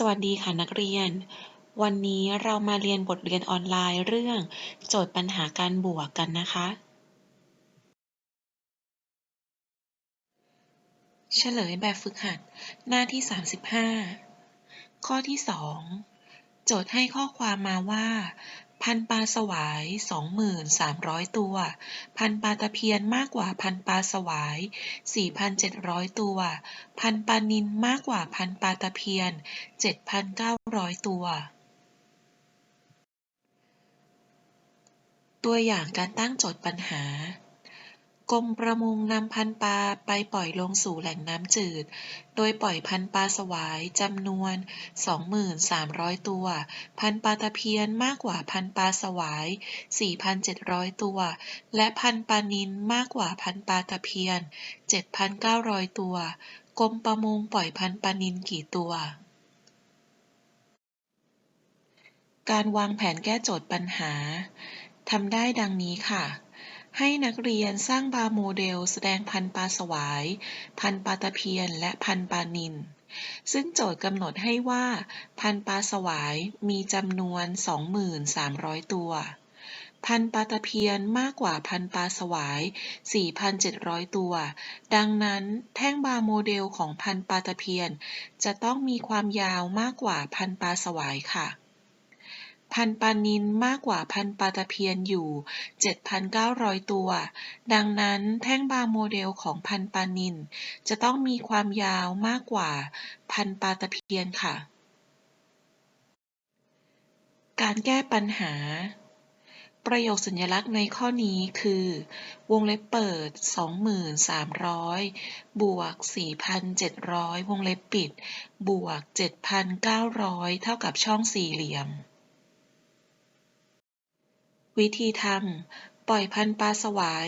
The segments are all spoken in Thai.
สวัสดีค่ะนักเรียน วันนี้เรามาเรียนบทเรียนออนไลน์เรื่อง โจทย์ปัญหาการบวกกันนะคะ เฉลยแบบฝึกหัดหน้าที่ 35 ข้อที่ 2 โจทย์ให้ข้อความมาว่า พันปลาสวาย 23,000 ตัว พันปลาตะเพียนมากกว่าพันปลาสวาย 4,700 ตัว พันปลานิลมากกว่าพันปลาตะเพียน 7,900 ตัว ตัวอย่างการตั้งโจทย์ปัญหา กรมประมงนำพันปลาไปปล่อยลงสู่แหล่งน้ำจืด โดยปล่อยพันปลาสวายจำนวน 23,000 ตัว พันปลาตะเพียนมากกว่าพันปลาสวาย 4,700 ตัว และพันปลานิลมากกว่าพันปลาตะเพียน 7,900 ตัว กรมประมงปล่อยพันปลานิลกี่ตัวการวางแผนแก้โจทย์ปัญหา ทำได้ดังนี้ค่ะ ให้นักเรียนสร้างบาร์โมเดล แสดงพันปลาสวาย พันปลาตะเพียน และพันปลานิลซึ่งโจทย์กำหนดให้ว่า พันปลาสวายมีจำนวน 23,000 ตัว พันปลาตะเพียนมากกว่าพันปลาสวาย 4,700 ตัว ดังนั้นแท่งบาร์โมเดลของพันปลาตะเพียน จะต้องมีความยาวมากกว่าพันปลาสวายค่ะ พันปลานิลมากกว่าพันปลาตะเพียนอยู่ 7,900 ตัว ดังนั้นแท่งบาร์โมเดลของพันปลานิลจะต้องมีความยาวมากกว่าพันปลาตะเพียนค่ะ การแก้ปัญหา ประโยคสัญลักษณ์ในข้อนี้คือ วงเล็บเปิด 23,000บวก 4,700 วงเล็บปิด บวก 7,900 เท่ากับช่องสี่เหลี่ยม วิธีทำ ปล่อยพันปลาสวาย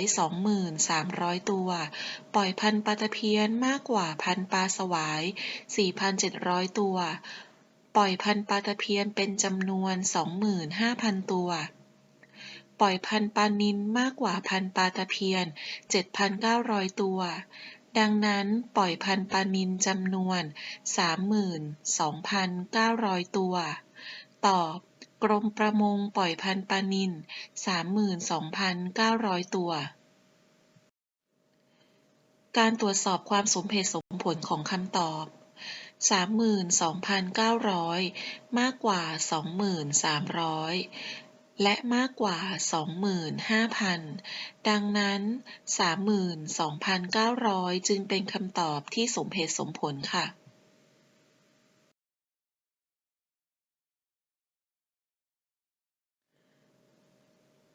23,000 ตัว ปล่อยพันปลาตะเพียนมากกว่าพันปลาสวาย 4,700 ตัว ปล่อยพันปลาตะเพียนเป็นจำนวน 25,000 ตัว ปล่อยพันปลานิลมากกว่าพันปลาตะเพียน 7,900 ตัวดังนั้นปล่อยพันปลานิลจำนวน 32,900 ตัวตอบ กรมประมงปล่อยพันธุ์ปลานิล 32,900 ตัว การตรวจสอบความสมเหตุสมผลของคำตอบ 32,900 มากกว่า 23,000และมากกว่า 25,000 ดังนั้น 32,900 จึงเป็นคำตอบที่สมเหตุสมผลค่ะ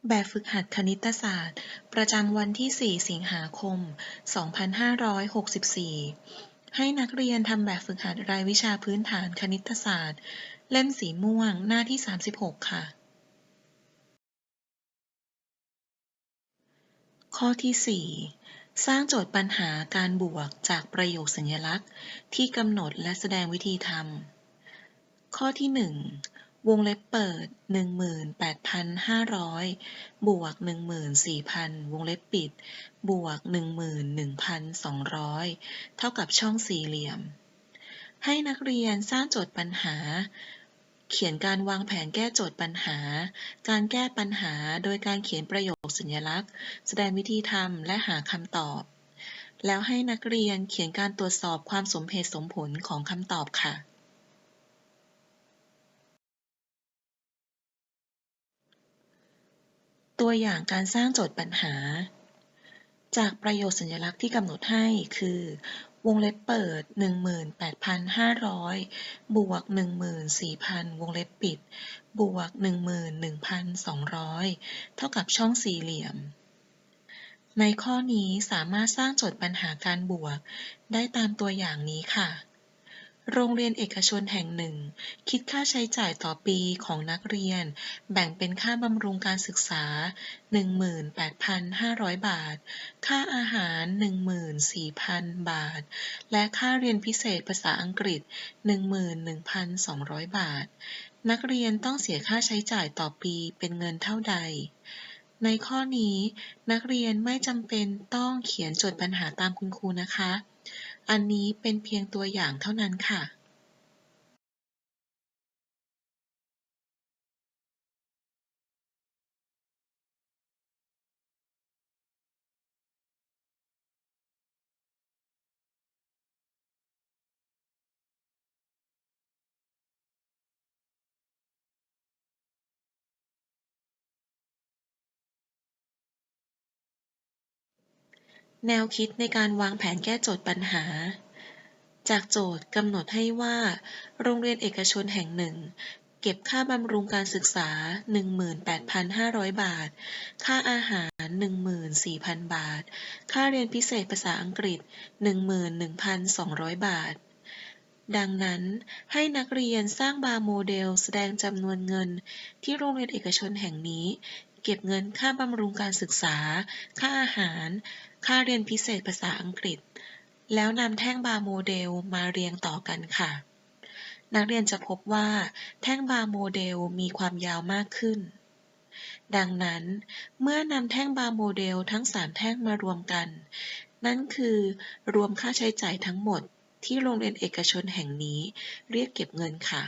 แบบฝึกหัดคณิตศาสตร์ ประจำวันที่ 4 สิงหาคม 2564 ให้นักเรียนทำแบบฝึกหัดรายวิชาพื้นฐานคณิตศาสตร์ เล่มสีม่วงหน้าที่ 36 ค่ะ ข้อที่ 4 สร้างโจทย์ปัญหาการบวกจากประโยคสัญลักษณ์ ที่กำหนดและแสดงวิธีทำข้อที่ 1 วงเล็บเปิด 18,500 บวก 14,000 วงเล็บปิด บวก 11,200 เท่ากับช่องสี่เหลี่ยม ให้นักเรียนสร้างโจทย์ปัญหา เขียนการวางแผนแก้โจทย์ปัญหา การแก้ปัญหาโดยการเขียนประโยคสัญลักษณ์ แสดงวิธีทำและหาคำตอบ แล้วให้นักเรียนเขียนการตรวจสอบความสมเหตุสมผลของคำตอบค่ะ ตัวอย่างการสร้างโจทย์ปัญหา จากประโยชน์สัญลักษณ์ที่กำหนดให้คือ วงเล็บเปิด 18,500 บวก 14,000 วงเล็บปิด บวก 11,200 เท่ากับช่องสี่เหลี่ยม ในข้อนี้สามารถสร้างโจทย์ปัญหาการบวก ได้ตามตัวอย่างนี้ค่ะ โรงเรียนเอกชนแห่งหนึ่ง คิดค่าใช้จ่ายต่อปีของนักเรียน แบ่งเป็นค่าบำรุงการศึกษา 18,500 บาท ค่าอาหาร 14,000 บาท และค่าเรียนพิเศษภาษาอังกฤษ 11,200 บาท นักเรียนต้องเสียค่าใช้จ่ายต่อปีเป็นเงินเท่าใดในข้อนี้นักเรียนไม่จำเป็นต้องเขียนโจทย์ปัญหาตามคุณครูนะคะ อันนี้เป็นเพียงตัวอย่างเท่านั้นค่ะ แนวคิดในการวางแผนแก้โจทย์ปัญหา จากโจทย์กำหนดให้ว่า โรงเรียนเอกชนแห่งหนึ่ง เก็บค่าบำรุงการศึกษา 18,500 บาท ค่าอาหาร 14,000 บาท ค่าเรียนพิเศษภาษาอังกฤษ 11,200 บาทดังนั้นให้นักเรียนสร้างบาร์โมเดลแสดงจำนวนเงิน ที่โรงเรียนเอกชนแห่งนี้ เก็บเงินค่าบำรุงการศึกษา ค่าอาหาร ค่าเรียนพิเศษภาษาอังกฤษ แล้วนำแท่งบาร์โมเดลมาเรียงต่อกันค่ะ นักเรียนจะพบว่าแท่งบาร์โมเดลมีความยาวมากขึ้น ดังนั้น เมื่อนำแท่งบาร์โมเดลทั้ง 3 แท่งมารวมกัน นั่นคือรวมค่าใช้จ่ายทั้งหมดที่โรงเรียนเอกชนแห่งนี้เรียกเก็บเงินค่ะ